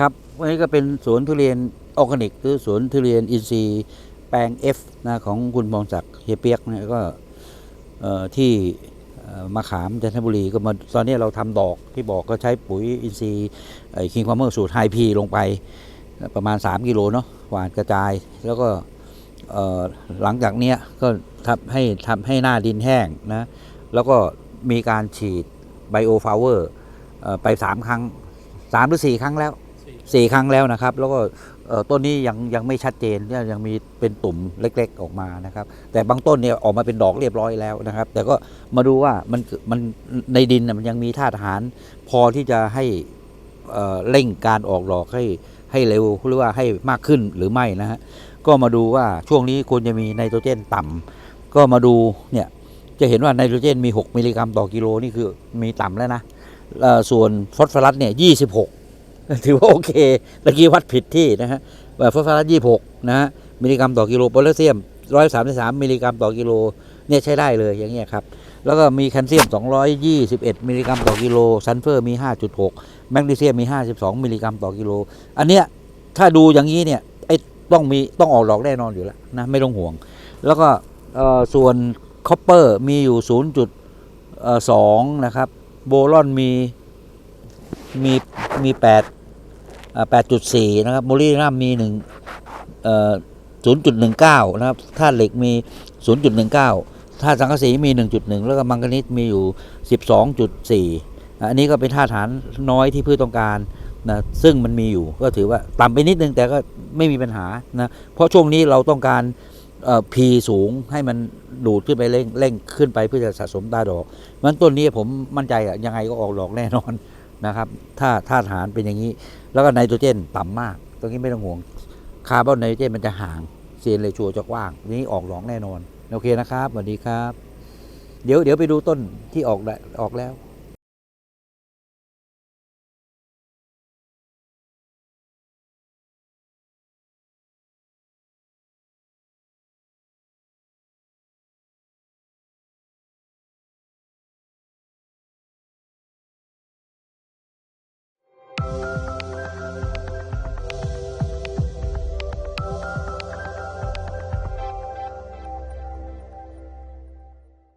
ครับวันนี้ก็เป็นสวนทุเรียนออร์แกนิกหรือสวนทุเรียนอินทรีย์แปลง F นะของคุณพงศักดิ์เฮียเปียกเนะก็ที่มาขามจันทบุรีก็มาตอนนี้เราทำดอกที่บอกก็ใช้ปุ๋ยอินทรีย์คิงควาเมอร์สูตรไฮพีลงไปประมาณ 3 กิโลเนาะหวานกระจาย แล้วก็หลังจากเนี้ยก็ทำให้ทำให้หน้าดินแห้งนะแล้วก็มีการฉีดไบโอฟลาเวอร์ไป 3 ครั้ง 3 หรือ 4 ครั้งแล้ว สี่ครั้งแล้วนะครับ แล้วก็ต้นนี้ยังยังไม่ชัดเจนเนี่ยยังมีเป็นตุ่มเล็ก ๆออกมานะครับ แต่บางต้นเนี่ยออกมาเป็นดอกเรียบร้อยแล้วนะครับ แต่ก็มาดูว่ามันมันในดินมันยังมีธาตุอาหาร พอที่จะให้เเร่งการออกดอกให้ให้เร็วหรือว่าให้มากขึ้นหรือไม่นะฮะก็มาดูว่าช่วงนี้ควรจะมีไนโตรเจนต่ำก็มาดูเนี่ยจะเห็นว่าไนโตรเจนมี 6 มิลลิกรัมต่อกิโลนี่คือมีต่ำแล้วนะส่วนฟอสฟอรัสเนี่ย26 ถือว่าโอเคตะกี้วัดผิดที่นะฮะแบบฟอสฟอรัสยี่หกนะฮะมิลลิกรัมต่อกิโลโพแทสเซียมร้อยสามสิบสามมิลลิกรัมต่อกิโลเนี่ยใช้ได้เลยอย่างเงี้ยครับแล้วก็มีแคลเซียม 221 มิลลิกรัมต่อกิโล ซัลเฟอร์มี 5.6 แมกนีเซียมมี 52 มิลลิกรัมต่อกิโล อันเนี้ยถ้าดูอย่างนี้เนี่ยไอ้ต้องมีต้องออกดอกแน่นอนอยู่แล้วนะไม่ต้องห่วง แล้วก็เออส่วนคอปเปอร์มีอยู่ 0.2 นะครับ โบรอนมีมีมี 8 8.4 นะครับโมลินัมมี1เอ่อ0.19 นะครับธาตุเหล็กมี 0.19ธาตุสังกะสีมี 1.1 แล้วก็มังกานีสมีอยู่ 12.4 อันนี้ก็เป็นธาตุอาหารน้อยที่พืชต้องการนะซึ่งมันมีอยู่ก็ถือว่าต่ำไปนิดนึงแต่ก็ไม่มีปัญหานะเพราะช่วงนี้เราต้องการเอ่อ P สูงให้มันดูดขึ้นไปเร่งเร่งขึ้นไปเพื่อจะสะสมตาดอกมันต้นนี้ผมมั่นใจอะยังไงก็ออกดอกแน่นอน นะครับ ถ้าธาตุอาหารเป็นอย่างนี้ แล้วก็ไนโตรเจนต่ำมาก ตรงนี้ไม่ต้องห่วง คาร์บอนไนโตรเจนมันจะห่าง เซนเรชัวจะกว้าง นี้ออกหลองแน่นอน โอเคนะครับสวัสดีครับ เดี๋ยวเดี๋ยวไปดูต้นที่ออกไดออกแล้ว